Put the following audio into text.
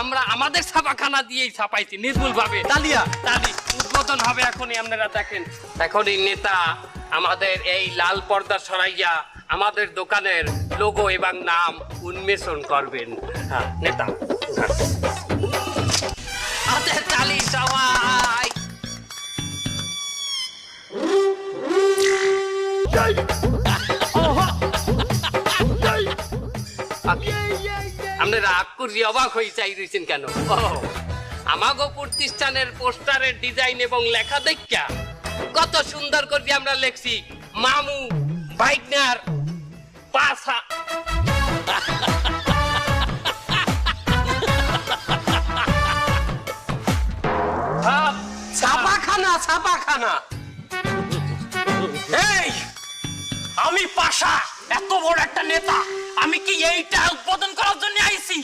আমরা আমাদের ছাপাখানা দিয়েই ছাপাইছি নির্ভুল ভাবে ডালিয়া তালি উদ্বোধন হবে এখনই আপনারা দেখেন। এখনই নেতা আমাদের এই লাল পর্দা সরাইয়া আমাদের দোকানের লোগো এবং নাম উন্মেষণ করবেন। হ্যাঁ নেতা। হাতে তালি সবাই আপনি রাগ করি অবাক হয়ে চাই রয়েছেন কেন? আমাগো প্রতিষ্ঠানের পোস্টারের ডিজাইন এবং লেখা দেখা কত সুন্দর করে আমরা লেখছি, মামু, বাইকনার পাশা ছাপাখানা ছাপাখানা এই, আমি পাশা, এত বড় একটা নেতা। আমি কি এইটা উদ্বোধন করার জন্য আইছি?